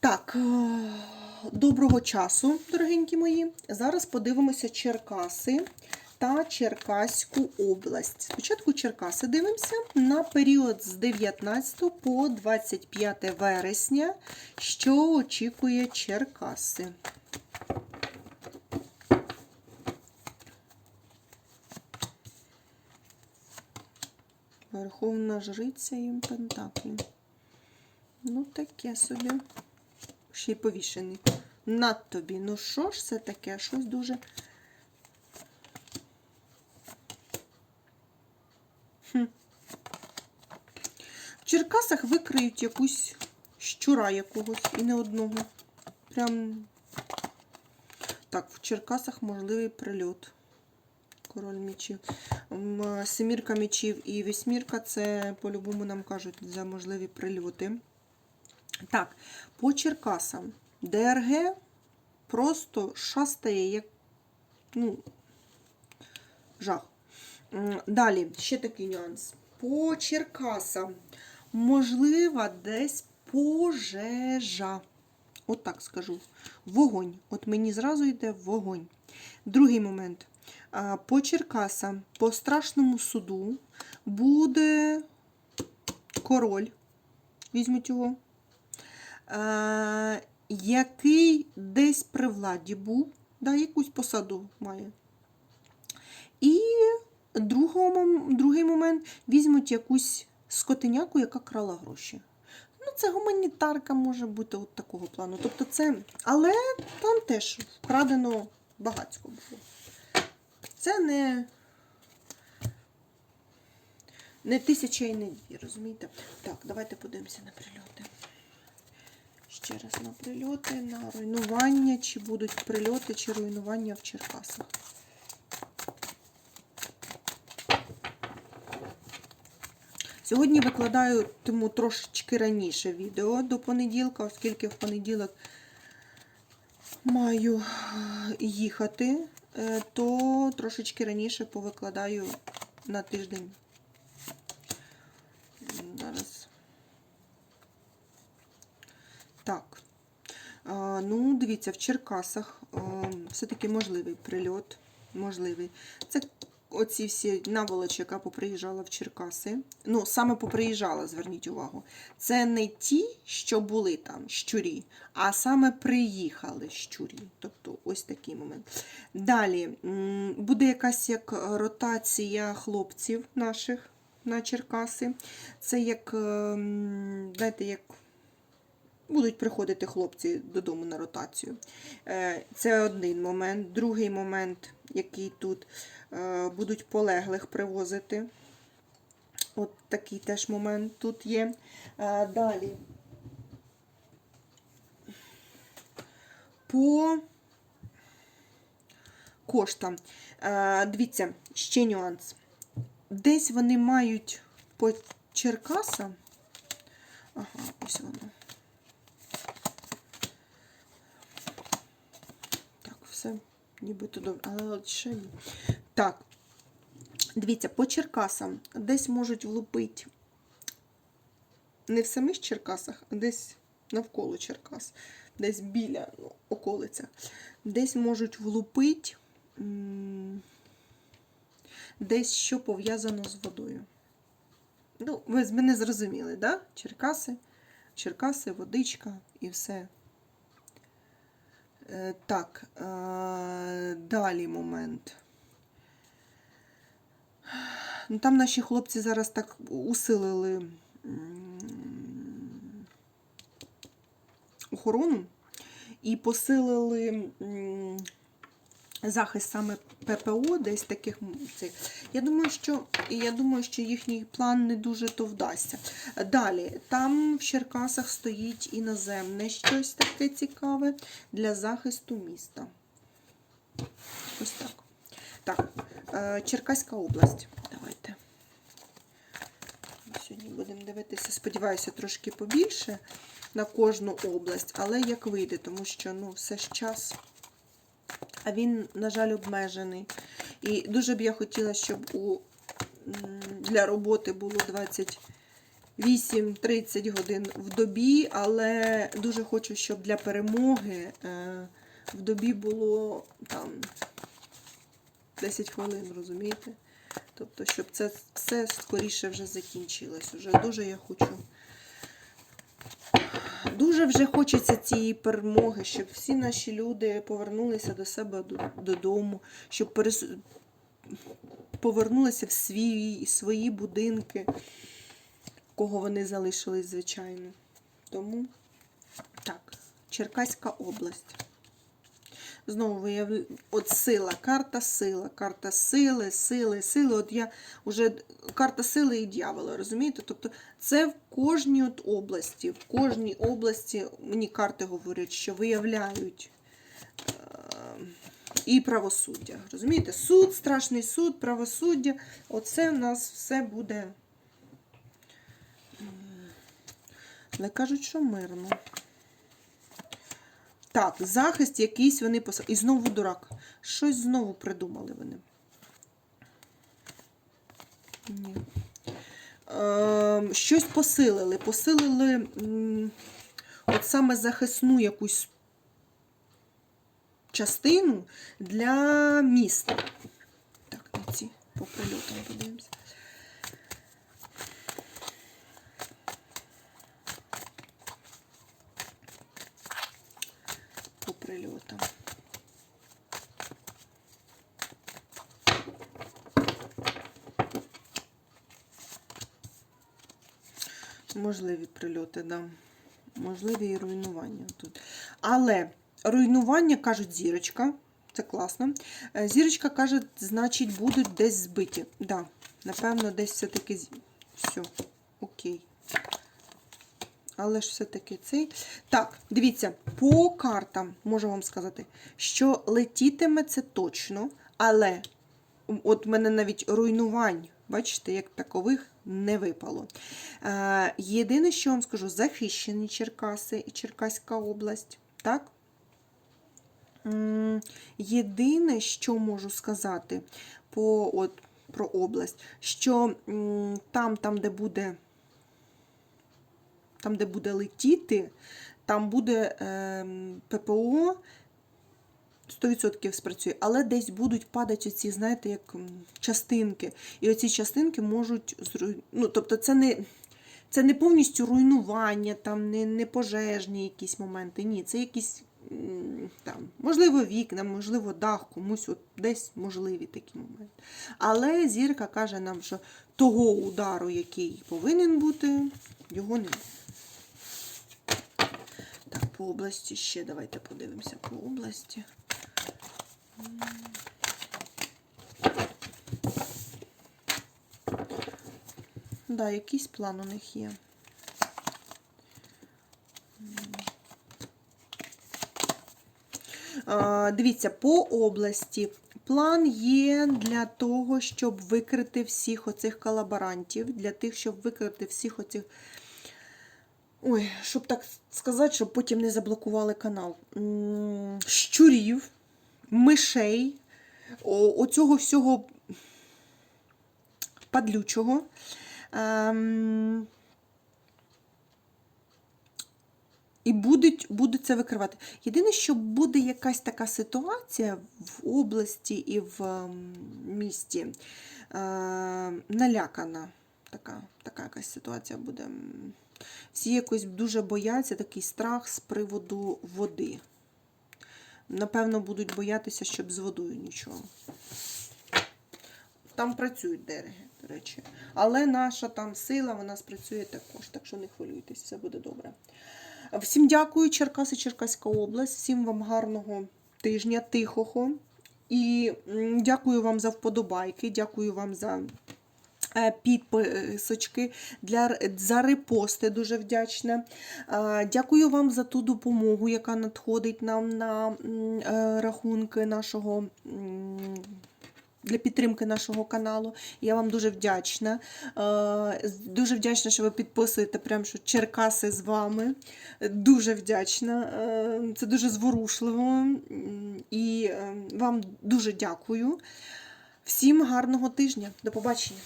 Так, е, доброго часу, дорогенькі мої. Зараз подивимося Черкаси та Черкаську область. Спочатку Черкаси дивимося на період з 19 по 25 вересня, що очікує Черкаси. Верховна жриця і Пентаклі. Ну, таке собі. Ще й повішений. Над тобі. Ну що ж це таке? Щось дуже. Хм. В Черкасах викриють якусь щура якогось і не одного. Прям. Так, в Черкасах можливий прильот. Король мечів. Семірка мечів і вісьмірка це по-любому нам кажуть за можливі прильоти. Так, по Черкасам. ДРГ просто шастає, як ну, жах. Далі, ще такий нюанс. По Черкасам можлива десь пожежа. От так скажу. Вогонь. От мені зразу йде вогонь. Другий момент. По Черкасам, по страшному суду буде король. Візьмуть його. Е, який десь при владі був, да, якусь посаду має. І другого, другий момент візьмуть якусь скотиняку, яка крала гроші. Ну, це гуманітарка може бути от такого плану. Тобто це, але там теж вкрадено багатсько було. Це не, не тисяча і не дві, розумієте? Так, давайте подивимося на прильоти. Ще раз на прильоти, на руйнування, чи будуть прильоти, чи руйнування в Черкасах. Сьогодні викладаю тому трошечки раніше відео до понеділка, оскільки в понеділок маю е, їхати, е, то трошечки раніше повикладаю на тиждень. Зараз. Так. Ну, дивіться, в Черкасах все-таки можливий прильот. Можливий. Це оці всі наволочі, яка поприїжджала в Черкаси. Ну, саме поприїжджала, зверніть увагу. Це не ті, що були там, щурі, а саме приїхали щурі. Тобто ось такий момент. Далі буде якась як ротація хлопців наших на Черкаси. Це як, ем, знаєте, як будуть приходити хлопці додому на ротацію. Е, Це один момент. Другий момент, який тут е, будуть полеглих привозити. От такий теж момент тут є. Е, Далі. По коштам. Дивіться, ще нюанс. Десь вони мають по Черкасам. Ага, ось воно. Так, все нібито добре. Але от ще ні. Так. Дивіться, по Черкасам десь можуть влупити не в самих Черкасах, а десь навколо Черкас, десь біля ну, околицях. Десь можуть влупити десь що пов'язано з водою. Ну, ви мене зрозуміли, да? Черкаси, Черкаси, водичка і все. Е, Так, е, далі момент. Ну, Там наші хлопці зараз так усилили охорону і посилили захист саме ППО, десь таких цих. Я думаю, що я думаю, що їхній план не дуже то вдасться. Далі, там в Черкасах стоїть іноземне щось таке цікаве для захисту міста. Ось так. Так, е, Черкаська область. Давайте. Сьогодні будемо дивитися, сподіваюся, трошки побільше на кожну область, але як вийде, тому що ну, все ж час. А він, на жаль, обмежений. І дуже б я хотіла, щоб у, для роботи було 20 8-30 годин в добі, але дуже хочу, щоб для перемоги е, в добі було там 10 хвилин, розумієте? Тобто, щоб це все скоріше вже закінчилось. Уже дуже я хочу. Дуже вже хочеться цієї перемоги, щоб всі наші люди повернулися до себе додому, щоб перес... повернулися в свій, свої будинки, кого вони залишились, звичайно. Тому так, Черкаська область. Знову виявляю, от сила, карта сила, карта сили, сили, сили. От я вже карта сили і дьявола, розумієте? Тобто це в кожній от області, в кожній області мені карти говорять, що виявляють е, і правосуддя. Розумієте? Суд, страшний суд, правосуддя. Оце в нас все буде. Але кажуть, що мирно. Так, захист якийсь вони пос... І знову дурак. Щось знову придумали вони. Ні. Ем, щось посилили. Посилили от саме захисну якусь частину для міста. Так, на ці по прильотам подивимося. По. Можливі прильоти, да. Можливі і руйнування тут. Але руйнування, кажуть, зірочка. Це класно. Е, Зірочка каже, значить, будуть десь збиті. Да, напевно, десь все-таки все. Окей. Але ж все-таки цей. Так, дивіться, по картам можу вам сказати, що летітиме це точно, але от мене навіть руйнувань, бачите, як такових не випало. Е, єдине, що вам скажу, захищені Черкаси і Черкаська область. Так? Єдине, що можу сказати по, от, про область, що там, там, де буде там, де буде летіти, там буде ем, ППО 100% спрацює, але десь будуть падати оці, знаєте, як частинки. І оці частинки можуть ну, тобто це не. Це не повністю руйнування, там, не, не пожежні якісь моменти. Ні, це якісь там, можливо, вікна, можливо, дах, комусь от десь можливі такі моменти. Але зірка каже нам, що того удару, який повинен бути, його немає. По області ще давайте подивимося по області. Да, якийсь план у них є. Дивіться, по області план є для того, щоб викрити всіх оцих колаборантів, для тих, щоб викрити всіх оцих. Ой, щоб так сказати, щоб потім не заблокували канал. Щурів, мишей, оцього всього падлючого. Ем, І будуть, будуть це викривати. Єдине, що буде якась така ситуація в області і в ем, місті е, налякана. Така, така якась ситуація буде. Всі якось дуже бояться, такий страх з приводу води. Напевно, будуть боятися, щоб з водою нічого. Там працюють дереги, до речі. Але наша там сила, вона спрацює також. Так що не хвилюйтесь, все буде добре. Всім дякую, Черкаси, Черкаська область. Всім вам гарного тижня, тихого. І дякую вам за вподобайки, дякую вам за підписочки, для, за репости, дуже вдячна. Е, Дякую вам за ту допомогу, яка надходить нам на е, рахунки нашого. Для підтримки нашого каналу. Я вам дуже вдячна. Е, Дуже вдячна, що ви підписуєте, прям що Черкаси з вами. Дуже вдячна. Е, Це дуже зворушливо. І е, вам дуже дякую. Всім гарного тижня. До побачення.